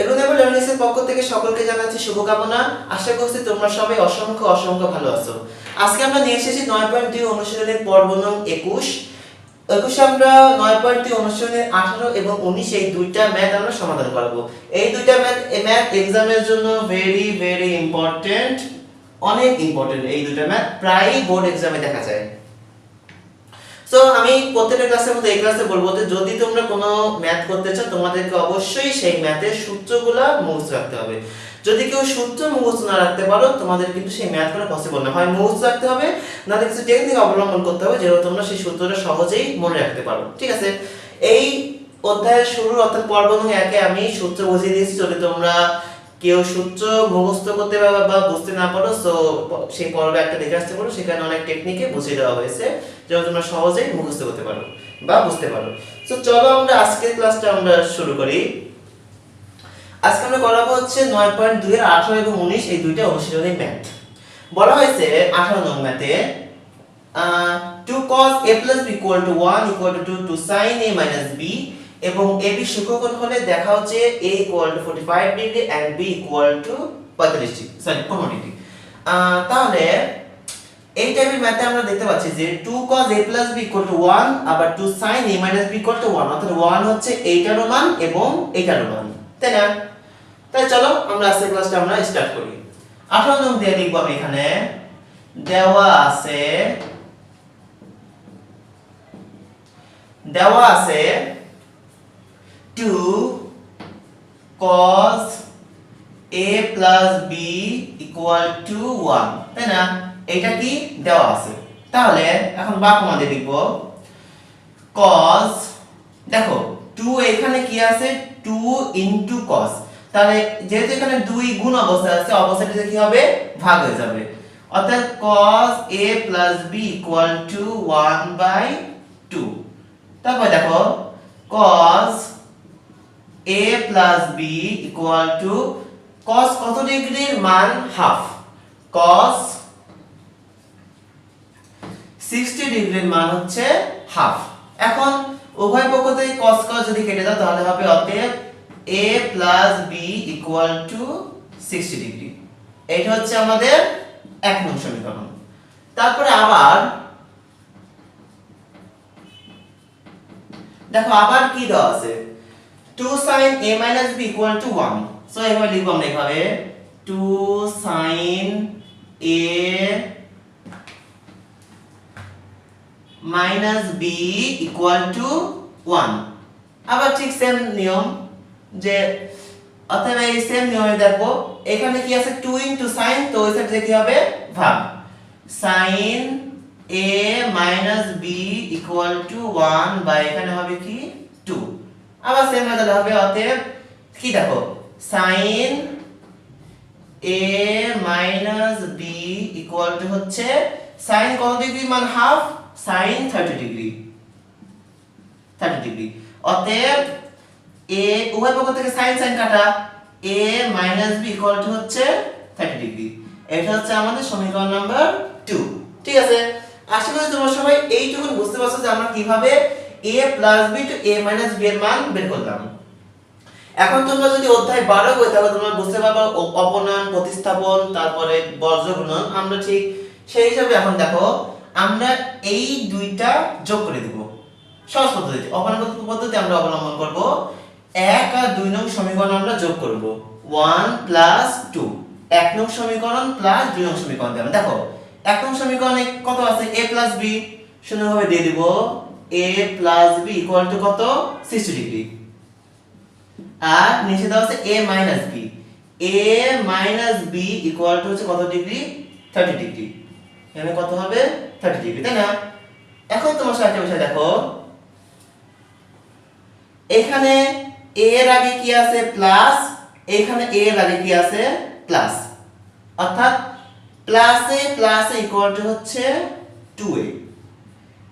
এরোনেবল লার্নিংসের পক্ষ থেকে সকলকে জানাচ্ছি শুভকামনা। আশা করছি তোমরা সবাই অসংখ্য অসংখ্য ভালো আছো। আজকে আমরা নিয়ে এসেছি নয় পয়েন্ট দুই অনুশীলনের পর্ব নং একুশ। একুশে আমরা নয় পয়েন্ট দুই অনুশীলনের আঠারো এবং উনিশ এই দুইটা ম্যাথ আমরা সমাধান করব। এই দুইটা ম্যাথ ম্যাথ এক্সামের জন্য ভেরি ভেরি ইম্পর্টেন্ট অনেক ইম্পর্টেন্ট এই দুইটা ম্যাথ। প্রায়ই বোর্ড এক্সামে দেখা যায়। সো আমি প্রত্যেকটা ক্লাসের মধ্যে এই ক্লাসে বলব যে, যদি তোমরা কোনো ম্যাথ করতে চাও, তোমাদেরকে অবশ্যই সেই ম্যাথের সূত্রগুলো মুখস্থ রাখতে হবে। যদি কেউ সূত্র মুখস্থ না রাখতে পারো, তোমাদের কিন্তু সেই ম্যাথ করা পসিবল না। হয় মুখস্থ রাখতে হবে না কিছু টেকনিক অবলম্বন করতে হবে যেটা তোমরা সেই সূত্রটা সহজেই মনে রাখতে পারো। ঠিক আছে? এই অধ্যায়ের শুরু অর্থাৎ পর্ব একে আমি সূত্র বুঝিয়ে দিয়েছি, যদি তোমরা কেউ সূত্র মুখস্থ করতে পারো বা বুঝতে না পারো সো সেই পর্বে একটা দেখে আসতে পারো, সেখানে অনেক টেকনিকে বুঝিয়ে দেওয়া হয়েছে যেন তোমরা সহজেই মুখস্থ করতে পারো বা বুঝতে পারো। সো চলো আমরা আজকের ক্লাসটা আমরা শুরু করি। আজকে আমরা করাবো হচ্ছে নয় পয়েন্ট দুই আঠারো এবং উনিশ, এই দুইটা অনুশীলনী ম্যাথ বলা হয়েছে আঠারো নং ম্যাথে two cos A plus B equal to one equal to two sine A minus B এবং এ বি সূক্ষ্মকোণ হলে দেখা হচ্ছে A equal to forty five degree and B equal to পঁয়তাল্লিশ ডিগ্রি সরি পনেরো ডিগ্রি তাহলে এই টাইপের ম্যাথে আমরা দেখতে পাচ্ছি যে 2 cos a plus b equal to 1 আবার 2 sin a minus b equal to 1 অর্থাৎ 1 হচ্ছে এইটারও মান এবং এইটারও মান, তাই না? তাই চলো আমরা আজকের ক্লাসটা আমরা স্টার্ট করি। 18 নং দিয়ে লিখব আমি এখানে, দেওয়া আছে দেওয়া আছে 2 cos a plus b equal to 1 তাই না? এটা কি? দেওয়া আছে। তাহলে এখন বাক আমাদের লিখব। cos, দেখো 2 এখানে কি আছে? 2 ইনটু cos তাহলে যেহেতু এখানে দুই গুণ অবস্থা আছে, অবস্থাটিতে কি হবে? ভাগ হয়ে যাবে। অর্থাৎ cos a plus b equal to 1 by 2 তারপর দেখো, cos a plus b equal to cos কত ডিগ্রির মান? হাফ cos 60 ডিগ্রির মান হচ্ছে হাফ এখন উভয় পক্ষ থেকে cos cos যদি কেটে দাও, তাহলে হবে অতএব a plus b equal to 60 degree. এটা হচ্ছে আমাদের এক নং সমীকরণ। তারপরে আবার দেখো, আবার কি দেওয়া আছে? 2 sin a minus b equal to 1 so এভাবে লিখব আমরা এভাবে। 2 sin a minus b equal to 1 আবার ঠিক সেম নিয়ম, যে অথবা এই সেম নিয়মে দেখো, এখানে কি আছে 2 ইনটু sin তো ওই সাইডে কি হবে? ভাগ। sin a minus b equal to 1 বা এখানে হবে কি? 2 আবার সেম মেথড হবে, অতএব কি দেখো? sin a minus b equal to হচ্ছে sin কত ডিগ্রি মান হাফ sin 30 ডিগ্রি 30 ডিগ্রি অতএব a, উভয় পক্ষ থেকে sin sin কাটা। A minus b equal to হচ্ছে 30 ডিগ্রি এটা হচ্ছে আমাদের সমীকরণ নাম্বার 2 ঠিক আছে? আশা করি তোমরা সবাই এইটুকুন বুঝতে পারছ যে আমরা কীভাবে a plus b to a minus b এর মান বের করলাম। এখন তোমরা যদি অধ্যায় বারো বই, তাহলে তোমরা বুঝতে পারবে অপনয়ন, প্রতিস্থাপন, তারপরে বর্জ্য আমরা ঠিক সেই হিসাবে এখন দেখো, আমরা এই দুইটা যোগ করে দিব। সহজ পদ্ধতিতে অপনয়ন পদ্ধতি- পদ্ধতি আমরা অবলম্বন করব। এক আর দুই নং সমীকরণ আমরা যোগ করব। One plus two. এক নং সমীকরণ প্লাস দুই নং সমীকরণ দেখো, এক নং সমীকরণে কত আছে? A প্লাস b সুন্দরভাবে দিয়ে দিব। A plus b equal to কত? 60 ডিগ্রি আর নিচে দেওয়া আছে a minus b. A minus b equal to হচ্ছে কত ডিগ্রি 30 ডিগ্রি এখানে কত হবে? 30 ডিগ্রি তাই না? এখন তোমার সাথে বসে দেখো। এখানে a এর আগে কি আছে? প্লাস এখানে a এর আগে কি আছে? প্লাস অর্থাৎ প্লাসে প্লাসে ইকুয়াল টু হচ্ছে 2a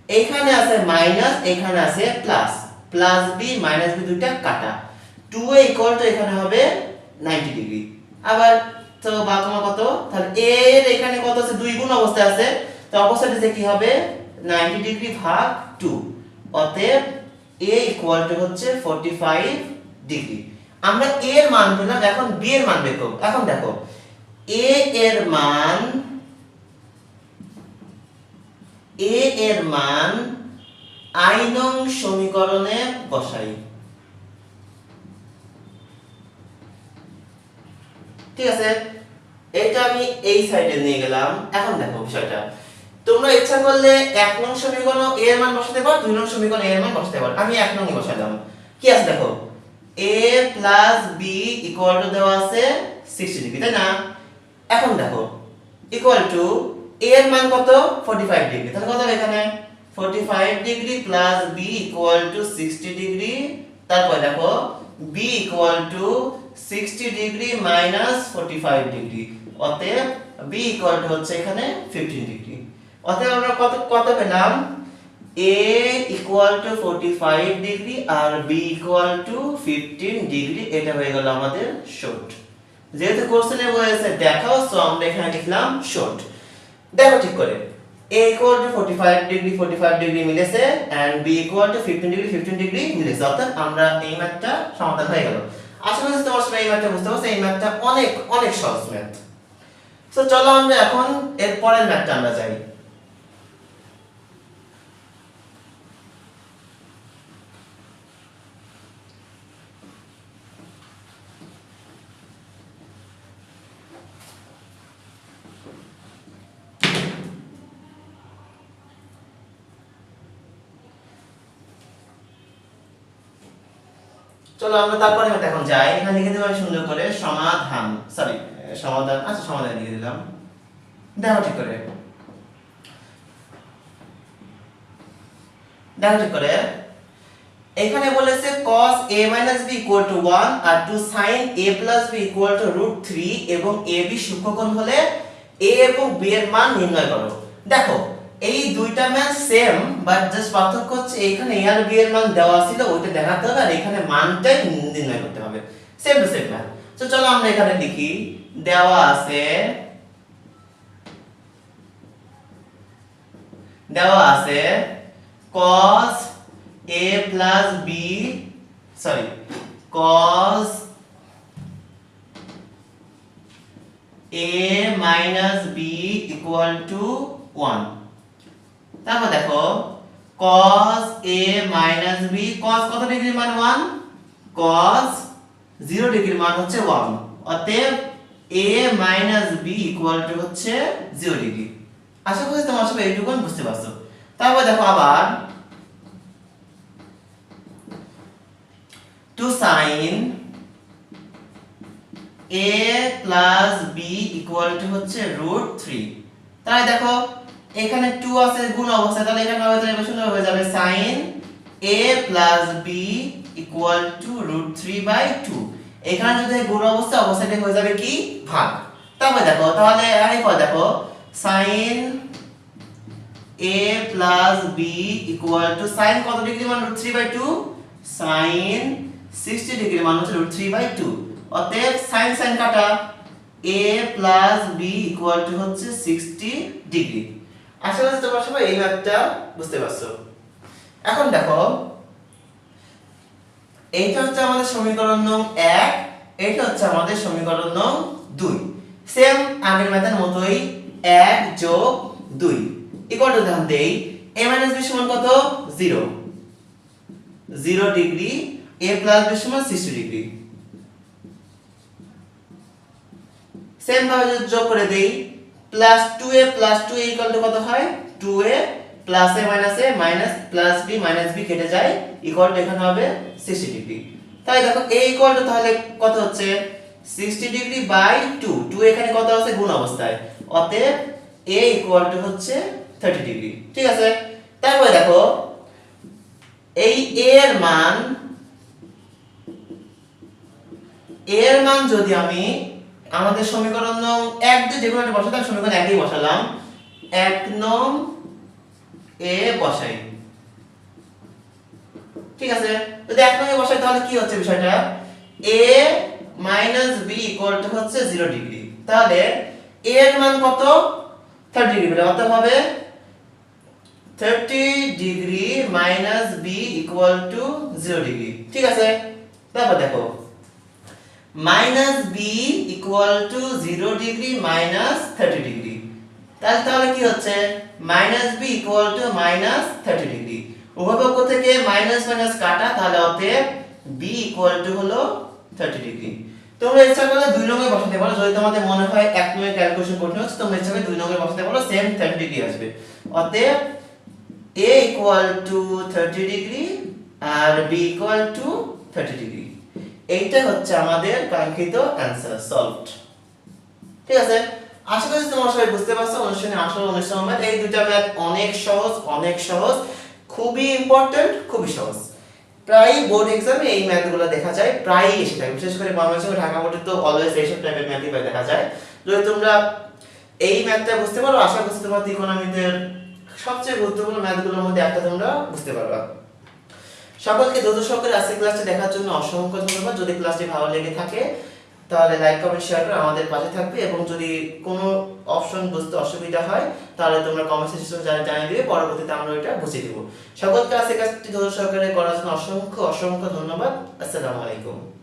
এখানে আছে মাইনাস এখানে আছে plus plus B minus B দুইটা কাটা। টু 2a ইকুয়াল টু এখানে হবে 90 ডিগ্রি আবার, তো বাকমা কত? তাহলে এর এখানে কত আছে? দুই গুণ অবস্থায় আছে। তো অপোজিটে কি হবে? 90 ডিগ্রি ভাগ 2 অতএব a ইকুয়াল টু হচ্ছে 45 ডিগ্রি আমরা এর মান পেলাম, এখন b এর মান বের এখন দেখো, a এর মান a এর মান i নং সমীকরণে বসাই। ঠিক আছে? এটা আমি এই সাইডে নিয়ে গেলাম। এখন দেখো বিষয়টা। তোমরা ইচ্ছা করলে এক নং সমীকরণ a এর মান বসাতে পারো, দুই নং সমীকরণ a এর মান বসাতে পারো। আমি এক নং বসালাম কি আছে দেখো? A plus b equal to দেওয়া আছে 60 ডিগ্রি তাই না? এখন দেখো ইকুয়াল টু এর মান কত? 45 ডিগ্রি তাহলে কত এখানে? 45 degree plus b equal to 60 degree তারপর দেখো, b equal to 60 degree minus 45 degree অতএব b ইকুয়াল টু হচ্ছে এখানে 15 ডিগ্রি অতএব আমরা কত কত পেলাম? A ইকুয়াল টু 45 ডিগ্রি আর b ইকুয়াল টু 15 ডিগ্রি এটা হয়ে গেল আমাদের শর্ট যেহেতু কোশ্চেনে বলেছে, দেখাও সো আমরা এখানে লিখলাম শর্ট দেখো ঠিক করে। A equal to 45 degree 45 degree মিলেছে and b equal to 15 degree 15 degree মিলেছে। অর্থাৎ আমরা এই ম্যাথটা সমাধান হয়ে গেল। আশা করি তোমার সবাই এই ম্যাথটা বুঝতে পারছ? এই ম্যাথটা অনেক অনেক সহজ ম্যাথ সো চলো আমরা এখন এর পরের ম্যাথটা আমরা যাই। চলো আমরা তারপরে ম্যাথ এখন যাই। এখানে লিখে দেবো সুন্দর করে সমাধান সরি সমাধান আচ্ছা সমাধান লিখে দিলাম। দেখো ঠিক করে। দেখো ঠিক করে। এখানে বলেছে cos a b equal to 1 R two sin a b equal to root 3 এবং ab সূক্ষ্মকোণ হলে a এবং b এর মান নির্ণয় করো। দেখো এই দুইটা ম্যান সেম বাট জাস্ট পার্থক্য হচ্ছে এখানে a আর b এর মান দেওয়া ছিল, ওইটা দেখাতে হবে, আর এখানে মানটাই নির্ণয় করতে হবে। সেম টু সেম ম্যান তো চলো আমরা এখানে লিখি দেওয়া আছে দেওয়া আছে cos a plus b, sorry, cos a minus b equal to 1 তারপর দেখো, cos a minus b, cos কত ডিগ্রি মান 1 cos 0 ডিগ্রি মান হচ্ছে 1 অতএব a minus b equal to হচ্ছে 0 ডিগ্রি আশা করি তোমার সবাই এইটুকু বুঝতে পারছ। তারপর দেখো আবার, to sin a plus b equal to হচ্ছে root 3 তাহলে দেখো এখানে 2 আছে, গুণ অবস্থায় তাহলে এখানে হবে তাহলে সুন্দর হয়ে যাবে। sin a plus b equal to root 3 by 2 এখানে যদি গুণ অবস্থা, অবস্থাটা হয়ে যাবে কি? ভাগ। তারপর দেখো, তাহলে এই এরপর দেখো। sin a plus b equal to, sin কত ডিগ্রি মান? root 3 by 2 sin 60 ডিগ্রি মান হচ্ছে root 3 by 2 অতএব sin sin কাটা। A plus b equal to হচ্ছে 60 ডিগ্রি আশা করি তোমরা সবাই এই ম্যাথটা বুঝতে পারছ। এখন দেখো, এইটা হচ্ছে আমাদের সমীকরণ নং 1 এটা হচ্ছে আমাদের সমীকরণ নং 2 সেম আগের ম্যাথের মতোই 1 যোগ 2 ইকুয়াল টু দেখুন দেই a মাইনাস b সমান কত? 0 0 ডিগ্রি a প্লাস b সমান 60 ডিগ্রি সেম ভাবে যোগ করে দেই plus 2a plus 2a equal to কত হয়? 2a plus a minus a minus plus b minus b কেটে যায় ইকুয়াল টু এখানে হবে 60 ডিগ্রি তাই দেখো a ইকুয়াল টু তাহলে কত হচ্ছে? 60 ডিগ্রি বাই 2 2 এখানে কত আছে? গুণ অবস্থায়। অতএব a ইকুয়াল টু হচ্ছে 30 ডিগ্রি ঠিক আছে? তারপরে দেখো, এই a এর মান এর মান যদি আমি আমাদের সমীকরণ নং 1 দিয়ে যে কোনো একটা বসাতাম সমীকরণ 1 দিয়ে বসালাম। 1 নং a বসাই। ঠিক আছে? যদি 1 নং এ বসাই, তাহলে কি হচ্ছে বিষয়টা? a b ইকুয়াল টু হচ্ছে 0 ডিগ্রি তাহলে এ এর মান কত? 30 ডিগ্রি অর্থাৎ হবে 30 degree minus B equal to zero degree ঠিক আছে? তারপর দেখো। Minus B equal to zero degree minus thirty degree তাহলে কি হচ্ছে? Minus B equal to minus thirty degree উভয় পক্ষ থেকে মাইনাস মাইনাস কাটা, তাহলে অতএব বি ইকুয়াল টু হলো থার্টি ডিগ্রি তোমরা ইচ্ছা করলে দুই রঙে বসাতে পারো। যদি তোমাদের মনে হয় এক রঙে ক্যালকুলেশন করতে হচ্ছে, তোমরা ইচ্ছা করে দুই রঙে বসাতে পারো সেম থার্টি ডিগ্রি আসবে। অতএব a equal to thirty degree আর B equal to thirty degree এইটা হচ্ছে আমাদের কাঙ্ক্ষিত অ্যান্সার সলভড ঠিক আছে? আশা করি তোমরা সবাই বুঝতে পারছ অনুষ্ঠানে আসল অনুষ্ঠান ম্যাথ এই দুটা ম্যাথ অনেক সহজ অনেক সহজ, খুবই ইম্পর্টেন্ট খুবই সহজ। প্রায় বোর্ড এক্সামে এই ম্যাথগুলো দেখা যায়, প্রায়ই এসে থাকে। বিশেষ করে বাংলাদেশ ঢাকা বোর্ডে তো অলওয়েজ এইসব টাইপের ম্যাথই দেখা যায়। যদি তোমরা এই ম্যাথটা বুঝতে পারো, আশা করছি তোমরা ইকোনমিদের সবচেয়ে গুরুত্বপূর্ণ ম্যাথগুলোর মধ্যে একটা তোমরা বুঝতে পারবা। সকলকে দ্রুত সহকারে আজকের ক্লাসটি দেখার জন্য অসংখ্য ধন্যবাদ। যদি ক্লাসটি ভালো লেগে থাকে, তাহলে লাইক কমেন্ট শেয়ার করে আমাদের পাশে থাকবে এবং যদি কোনো অপশন বুঝতে অসুবিধা হয়, তাহলে তোমরা কমেন্ট সেকশনে জানিয়ে দিবে, পরবর্তীতে আমরা ওইটা বুঝিয়ে দেবো। সকলকে আজকের ক্লাসটি দ্রুত সহকারে করার জন্য অসংখ্য অসংখ্য ধন্যবাদ। আসসালামু আলাইকুম।